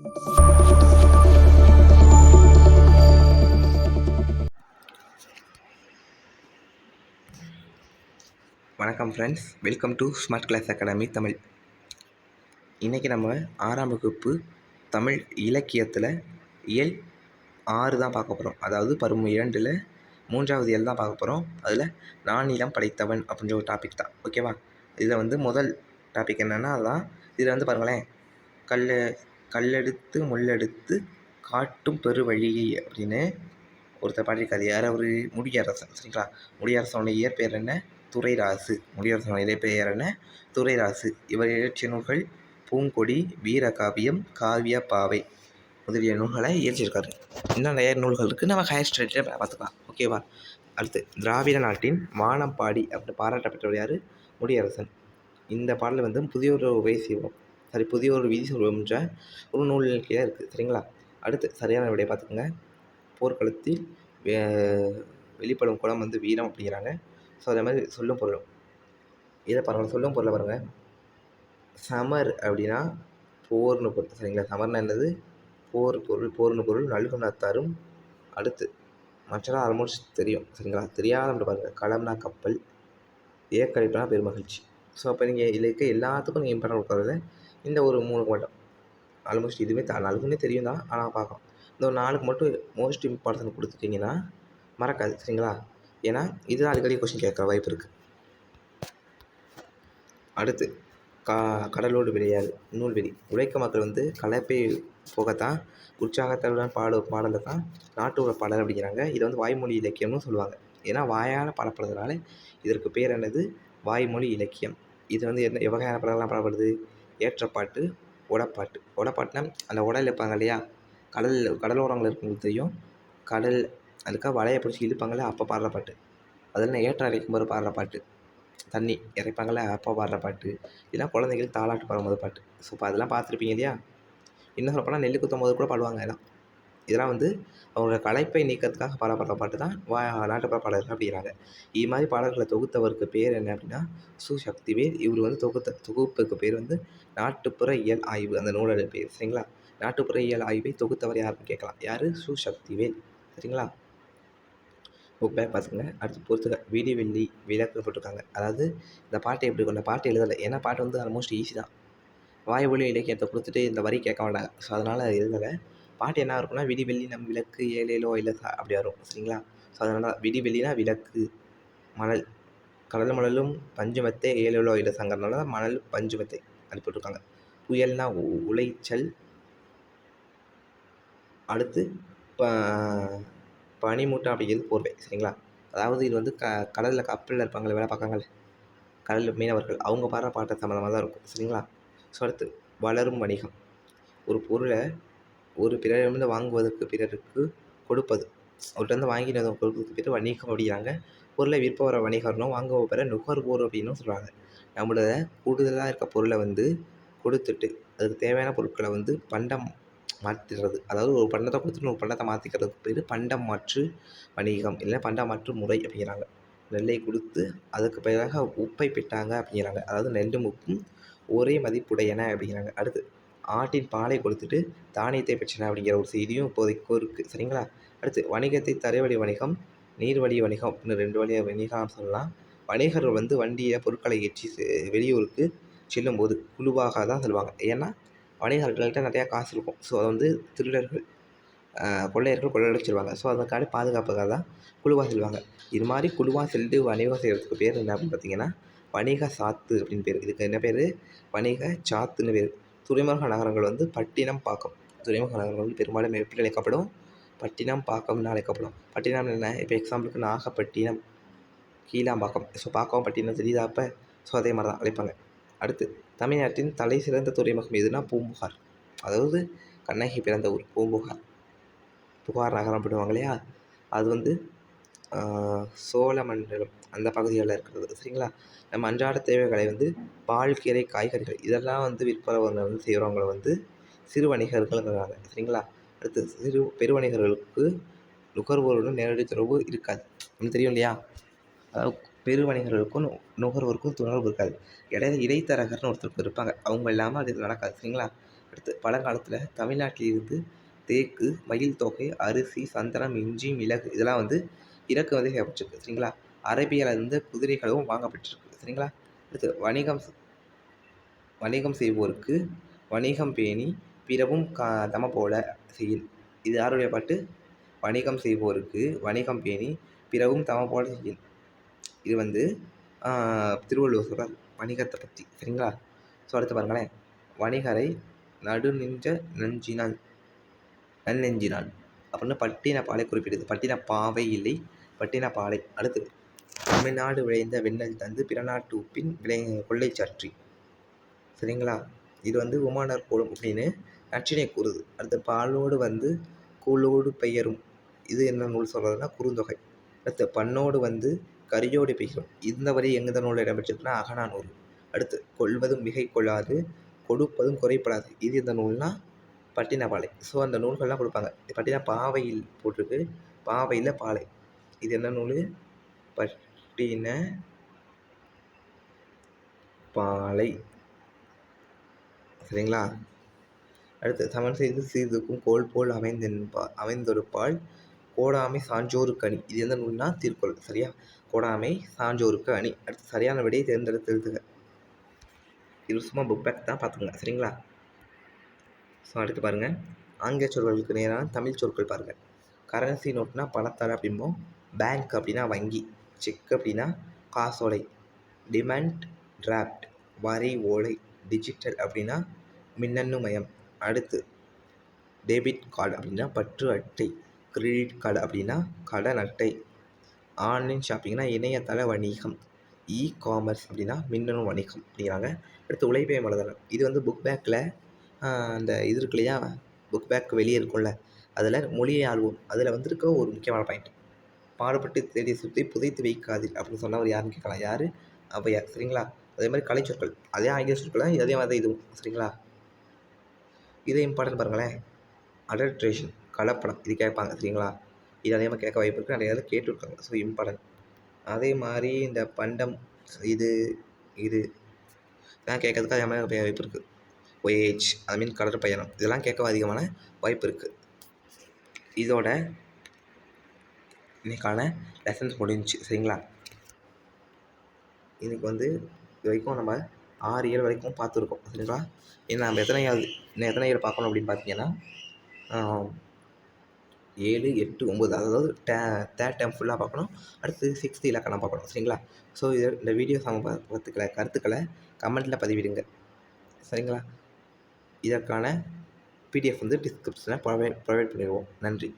வணக்கம் friends welcome to smart class academy Tamil. இன்றைக்கி நம்ம ஆறாம் வகுப்பு தமிழ் இலக்கியத்தில் இயல் ஆறு தான் பார்க்க போகிறோம் அதாவது பருவம் இரண்டில் மூன்றாவது இயல் தான் பார்க்க போகிறோம் அதில் நானிலம் படைத்தவன் அப்படின்ற ஒரு டாபிக் தான். ஓகேவா இதில் வந்து முதல் டாபிக் என்னென்னா அதான் இதில் வந்து பாருங்களேன். கல் கல்லெடுத்து முள்ளெடுத்து காட்டும் பெருவழியை அப்படின்னு ஒருத்தர் பாடியிருக்காரு. யார்? அவர் முடியரசன் சரிங்களா? முடியரசனுடைய இயற்பெயர் என்ன? துரைராசு. முடியரசனுடைய இயற்பெயர் என்ன? துரைராசு. இவர் இயற்றிய நூல்கள் பூங்கொடி வீரகாவியம் காவிய பாவை முதலிய நூல்களை இயற்றியிருக்காரு இன்னும் நிறைய நூல்கள் இருக்குது நம்ம ஹையர் ஸ்டடியில் பார்த்துக்கலாம். ஓகேவா அடுத்து திராவிட நாட்டின் வானம்பாடி அப்படின்னு பாராட்டப்பட்டவர் யார்? முடியரசன். இந்த பாடல் வந்து புதிய ஒரு வைசியம் சாரி புதிய ஒரு விதி சொல்வம்ன்ற ஒரு நூல்நிலையாக கீழே இருக்குது சரிங்களா? அடுத்து சரியான விடையை பார்த்துக்கோங்க. போர்க்களத்தில் வே- வெளிப்படும் குளம் வந்து வீரம் அப்படிங்கிறாங்க. ஸோ அதே மாதிரி சொல்லும் பொருளும். இதை பாருங்கள் சொல்லும் பொருளை பாருங்கள் சமர் அப்படின்னா போர்னு பொருள் சரிங்களா? சமர்னா என்னது? போர் பொருள் போர்னு பொருள் நல்குனா தரும் அடுத்து மற்றெல்லாம் ஆல்மோஸ்ட் தெரியும் சரிங்களா? தெரியாத பாருங்கள் களம்னா கப்பல் ஏக்கழிப்புனா பெருமகிழ்ச்சி. ஸோ அப்போ நீங்கள் இதில் இருக்க எல்லாத்துக்கும் நீங்கள் இம்பார்ட்டன்ட் கொடுக்குறது இந்த ஒரு மூணுக்கு மட்டும் ஆல்மோஸ்ட் இதுவுமே த நல்குனே தெரியும் தான். ஆனால் பார்க்கலாம். இந்த ஒரு நாளுக்கு மட்டும் மோஸ்ட் இம்பார்ட்டன்ட் கொடுத்துட்டிங்கன்னா மறக்காது சரிங்களா? ஏன்னா இதுதான் அடிக்கடி கொஸ்டின் கேட்குற வாய்ப்பு இருக்குது அடுத்து கா கடலோடு விளையாடு நூல்வெளி உழைக்க மக்கள் வந்து கலப்பை போகத்தான் உற்சாகத்துடன் பாடு பாடலை தான் நாட்டுப்புற பாடல் அப்படிங்கிறாங்க. இதை வந்து வாய்மொழி இலக்கியம்னு சொல்லுவாங்க. ஏன்னா வாயால் பாடப்படுறதுனால இதற்கு பேர் என்னது? வாய்மொழி இலக்கியம். இது வந்து என்ன எவ்வகையான பாடலாம் பாடப்படுது? ஏற்றப்பாட்டு உடப்பாட்டு. உடப்பாட்டுனா அந்த உடல் இருப்பாங்க இல்லையா? கடல் கடலோரங்கள் இருக்கவங்களுக்கு தெரியும். கடல் அதுக்காக வலையை பிடிச்சி இழுப்பாங்கள்ல அப்போ பாடுற பாட்டு. அதில் ஏற்றம் இறைக்கும் போது பாடுற பாட்டு. தண்ணி இறைப்பாங்கள்ல அப்போ பாடுற பாட்டு. இதெல்லாம் குழந்தைகள் தாளாட்டு பாடும்போது பாட்டு. ஸோ இப்போ அதெல்லாம் பார்த்துருப்பீங்க இல்லையா? இன்னும் சொல்லப்போனால் நெல் குத்தும் போது கூட பாடுவாங்க எல்லாம் இதெல்லாம் வந்து அவங்க களைப்பை நீக்கிறதுக்காக பாடப்படுற பாட்டு தான் வா நாட்டுப்புற பாடல்கள் அப்படிங்கிறாங்க. இது மாதிரி பாடல்களை தொகுத்தவருக்கு பேர் என்ன அப்படின்னா சு. சக்திவேல். இவர் வந்து தொகுத்த தொகுப்புக்கு பேர் வந்து நாட்டுப்புற இயல் ஆய்வு அந்த நூலோட பேர். சரிங்களா? நாட்டுப்புற இயல் ஆய்வை தொகுத்தவர் யாருன்னு கேட்கலாம். யார்? சு. சக்திவேல். சரிங்களா? புக் பேக் பார்த்துங்க அடுத்து பொறுத்துக்க வீடி வெள்ளி விளக்கு போட்டிருக்காங்க. அதாவது இந்த பாட்டை எப்படி கொண்ட பாட்டு எழுதலை. ஏன்னா பாட்டு வந்து ஆல்மோஸ்ட் ஈஸி தான். வாய்மொழி இலக்கியத்தை கொடுத்துட்டு இந்த வரி கேட்க மாட்டாங்க. ஸோ அதனால் எழுதலை. பாட்டு என்ன இருக்கும்னா விடி வெள்ளி நம் விளக்கு ஏழேலோ இல்லை அப்படி வரும் சரிங்களா? ஸோ அதனால் தான் விடி வெள்ளினா விளக்கு மணல் கடல் மணலும் பஞ்சுமெத்தை ஏழேலோ இல்லை சங்கரனால தான் மணல் பஞ்சுமெத்தை அப்படி போட்டிருக்காங்க. புயல்னா உளைச்சல் அடுத்து ப பனிமூட்டம் அப்படிங்கிறது போர்வை சரிங்களா? அதாவது இது வந்து க கடலில் கப்பலில் இருப்பாங்களே வேலை பார்க்காங்களே கடலில் மீனவர்கள் அவங்க பாடுற பாட்டை சம்மந்தமாக தான் இருக்கும் சரிங்களா? ஸோ அடுத்து வளரும் வணிகம். ஒரு பொருளை ஒரு பிறரிடமிருந்து வாங்குவதற்கு பிறருக்கு கொடுப்பது. அவர்கிட்ட வாங்கிட்டு வந்து கொடுப்பதுக்கு பேர் வணிகம் அப்படிங்கிறாங்க. பொருளை விற்பவரை வணிகர்னும் வாங்குவ பேரை நுகர்வோர் அப்படின்னும் சொல்கிறாங்க நம்மளோட கூடுதலாக இருக்க பொருளை வந்து கொடுத்துட்டு அதுக்கு தேவையான பொருட்களை வந்து பண்டம் மாற்றிடுறது அதாவது ஒரு பண்டத்தை கொடுத்துட்டு ஒரு பண்டத்தை மாற்றிக்கிறதுக்கு பேர் பண்டம் மாற்று வணிகம் இல்லை பண்டம் மாற்று முறை அப்படிங்கிறாங்க. நெல்லை கொடுத்து அதுக்கு பிறகு உப்பை பிட்டாங்க அப்படிங்கிறாங்க. அதாவது நெல்லும் உப்பும் ஒரே மதிப்புடையன அப்படிங்கிறாங்க. அடுத்து ஆட்டின் பாலை கொடுத்துட்டு தானியத்தை பெற்றன அப்படிங்கிற ஒரு செய்தியும் இப்போதைக்கு இருக்குது சரிங்களா? அடுத்து வணிகத்தை தரைவழி வணிகம் நீர்வழி வணிகம் இன்னும் ரெண்டு வழி வணிகம் சொல்லலாம். வணிகர்கள் வந்து வண்டியை பொருட்களை ஏற்றி செ- வெளியூருக்கு செல்லும்போது குழுவாக தான் செல்வாங்க. ஏன்னா வணிகர்கள்ட்ட நிறையா காசு இருக்கும். ஸோ அதை வந்து திருடர்கள் கொள்ளையர்கள் கொள்ளையர்கள் கொள்ளையடிச்சிருவாங்க ஸோ அதற்கான பாதுகாப்புக்காக தான் குழுவாக செல்வாங்க. இது மாதிரி குழுவாக சென்று வணிகம் செய்கிறதுக்கு பேர் என்ன அப்படின்னு பார்த்தீங்கன்னா வணிக சாத்து அப்படின்னு பேர். இதுக்கு என்ன பேர்? வணிக சாத்துன்னு பேர். துறைமுக நகரங்கள் வந்து பட்டினம் பாக்கம். துறைமுக நகரங்கள் பெரும்பாலும் எப்படி அழைக்கப்படும் பட்டினம் பாக்கம்னு அழைக்கப்படும் பட்டினம் என்ன? இப்போ எக்ஸாம்பிளுக்கு நாகப்பட்டினம் கீழாம்பாக்கம். ஸோ பாக்கம் பட்டினம் தெரியுதா அப்போ? ஸோ அதே மாதிரி தான் அழைப்பாங்க. அடுத்து தமிழ்நாட்டின் தலை சிறந்த துறைமுகம் எதுனா பூம்புகார். அதாவது கண்ணகி பிறந்த ஊர் பூம்புகார். புகார் நகரம் அப்படிவாங்க இல்லையா? அது வந்து சோழமண்டலம் அந்த பகுதிகளில் இருக்கிறது சரிங்களா? நம்ம அன்றாட தேவைகளை வந்து பால் கீரை காய்கறிகள் இதெல்லாம் வந்து விற்பனை வந்து செய்கிறவங்கள வந்து சிறு வணிகர்கள்ங்கிறாங்க சரிங்களா? அடுத்து சிறு பெருவணிகர்களுக்கு நுகர்வோருடன் நேரடி தொடர்பு இருக்காது. நமக்கு தெரியும் இல்லையா? அதாவது பெரு வணிகர்களுக்கும் நு- நுகர்வோருக்கும் தொடர்பு இருக்காது. இடையில இடைத்தரகர்னு ஒருத்தருக்கு இருப்பாங்க. அவங்க இல்லாமல் அது நடக்காது சரிங்களா? அடுத்து பழங்காலத்தில் தமிழ்நாட்டிலிருந்து தேக்கு மயில் தொகை அரிசி சந்தனம் இஞ்சி மிளகு இதெல்லாம் வந்து இறக்குமதி செய்யப்பட்டிருக்கு சரிங்களா? அரேபியாவிலிருந்து குதிரைகளும் வாங்கப்பட்டிருக்கு சரிங்களா? அடுத்து வணிகம் வணிகம் செய்வோருக்கு வணிகம் பேணி பிறவும் கா தம போல செய்யும் இது யாருடைய பாட்டு? வணிகம் செய்வோருக்கு வணிகம் பேணி பிறவும் தம போல செய்யும் இது வந்து திருவள்ளுவர் சொல்கிறார் வணிகத்தை பற்றி சரிங்களா? ஸோ அடுத்து பாருங்களேன். வணிகரை நடுநின்ற நஞ்சினான் நன்னெஞ்சினான். அப்படின்னு பட்டினப்பாலை குறிப்பிடுது. பட்டினப்பாவை இல்லை பட்டினப்பாலை அடுத்து தமிழ்நாடு விளைந்த வெண்ணெல் தந்து பிற நாட்டு உப்பின் விளை கொள்ளை சாற்றி. சரிங்களா? இது வந்து உமானர் கோலம் அப்படின்னு நச்சினை கூறுது. அடுத்து பாலோடு வந்து கூழோடு பெயரும். இது என்ன நூல் சொல்கிறதுனா குறுந்தொகை. அடுத்து பண்ணோடு வந்து கரியோடு பெயரும். இந்த வரி எந்த நூலில் இடம்பெற்றிருக்குன்னா நூல். அடுத்து கொள்வதும் மிகை கொள்ளாது கொடுப்பதும் குறைப்படாது. இது இந்த நூல்னால் பட்டினப்பாலை ஸோ அந்த நூல்கள்லாம் கொடுப்பாங்க. பட்டினா பாவையில் போட்டிருக்கு. பாவையில் பாலை. இது என்ன நூல்? பட்டின பாலை. சரிங்களா? அடுத்து சமன் செய்து சீர்தூக்கும் கோல் போல் அமைந்தென்பா அமைந்தொருப்பால் கோடாமை சான்றோருக்கு அணி. இது எந்த நூல்னா? திருக்குறள் சரியா? கோடாமை சான்றோருக்கு அணி. அடுத்து சரியான விடையை தேர்ந்தெடுத்து எழுதுக. இது சும்மா புக் பேக் தான் பார்த்துங்க சரிங்களா? ஸோ அடுத்து பாருங்கள் ஆங்கில சொற்களுக்கு நேரான தமிழ் சொற்கள் பாருங்கள் கரன்சி நோட்னா பணத்தால் அப்படிம்போம் பேங்க் அப்படின்னா வங்கி செக் அப்படின்னா காசோலை டிமாண்ட் டிராஃப்ட் வரி ஓலை டிஜிட்டல் அப்படின்னா மின்னணு மயம். அடுத்து டெபிட் கார்டு அப்படின்னா பற்று அட்டை கிரெடிட் கார்டு அப்படின்னா கடன் அட்டை. ஆன்லைன் ஷாப்பிங்னா இணையதள வணிகம் இ காமர்ஸ் அப்படின்னா மின்னணு வணிகம் அப்படிங்கிறாங்க. அடுத்து உழைப்பே மலதளம் இது வந்து புக் பேக்கில் அந்த இது இருக்கு இல்லையா? புக் பேக் வெளியே இருக்கும்ல. அதில் மொழியை ஆழ்வோம் அதில் வந்திருக்க ஒரு முக்கியமான பாயிண்ட். பாடுபட்டு தேடிய சுற்றி புதைத்து வைக்காது அப்படின்னு சொன்னவர் யாருன்னு கேட்கலாம். யார்? ஔவையார் சரிங்களா? அதே மாதிரி கலை சொற்கள். அதே ஆங்கில சொற்கள் தான் அதே மாதிரி இதுவும். சரிங்களா? இதே இம்பார்ட்டன் பாருங்களேன். அடல்ட்ரேஷன் கலப்படம் இது கேட்பாங்க. சரிங்களா? இது அதே மாதிரி கேட்க வாய்ப்பு இருக்குது நிறைய இதில் கேட்டுருக்காங்க. ஸோ இம்பார்ட்டன்ட் அதே மாதிரி இந்த பண்டம் இது இது. இதெல்லாம் கேட்கறதுக்கு அதே மாதிரி வாய்ப்பு இருக்குது ஒய்ஏஹெச் ஐ மீன் கடற்பயணம். இதெல்லாம் கேட்க அதிகமான வாய்ப்பு இருக்குது இதோட இன்றைக்கான லெசன்ஸ் முடிஞ்சிச்சு. சரிங்களா? இன்றைக்கி வந்து இது வரைக்கும் நம்ம ஆறு இயல் வரைக்கும் பார்த்துருக்கோம். சரிங்களா? இன்னும் நம்ம எத்தனை இன்னும் எத்தனை இயல் பார்க்கணும் அப்படின்னு பார்த்தீங்கன்னா ஏழு எட்டு ஒம்பது அதாவது டே தேர்ட் டைம் ஃபுல்லாக பார்க்கணும். அடுத்து சிக்ஸ்த்து இலக்கணம் பார்க்கணும். சரிங்களா? ஸோ இது இந்த வீடியோ சம்மந்தப்பத்துக்களை கருத்துக்களை கமெண்ட்டில் பதிவிடுங்க. சரிங்களா? இதற்கான பிடிஎஃப் வந்து டிஸ்கிரிப்ஷனில் ப்ரொவைட் ப்ரொவைட் பண்ணிடுவோம். நன்றி.